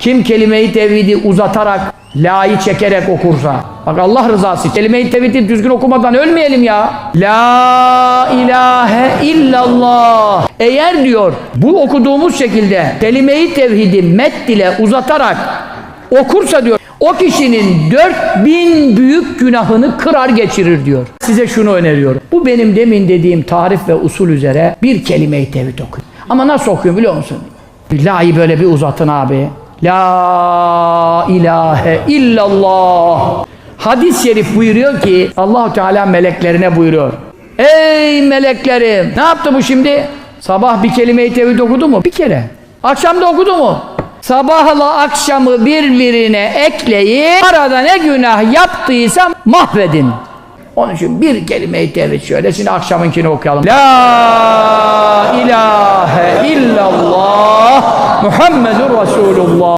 Kim kelime-i tevhidi uzatarak, la'yı çekerek okursa. Bak Allah rızası. Kelime-i tevhidi düzgün okumadan ölmeyelim ya. La ilahe illallah. Eğer diyor bu okuduğumuz şekilde kelime-i tevhidi met ile uzatarak okursa diyor o kişinin 4000 büyük günahını kırar geçirir diyor. Size şunu öneriyorum. Bu benim demin dediğim tarif ve usul üzere bir kelime-i tevhid okuyun. Ama nasıl okuyor biliyor musun? La'yı böyle bir uzatın abi. La ilahe illallah. Hadis-i şerif buyuruyor ki Allahu Teala meleklerine buyuruyor. Ey meleklerim! Ne yaptı bu şimdi? Sabah bir kelime-i tevhid okudu mu? Bir kere. Akşam da okudu mu? Sabahla akşamı birbirine ekleyin. Arada ne günah yaptıysa mahvedin. Onun için bir kelime-i tevhid şöyle. Şimdi akşamınkini okuyalım. La ilahe illallah محمد رسول الله.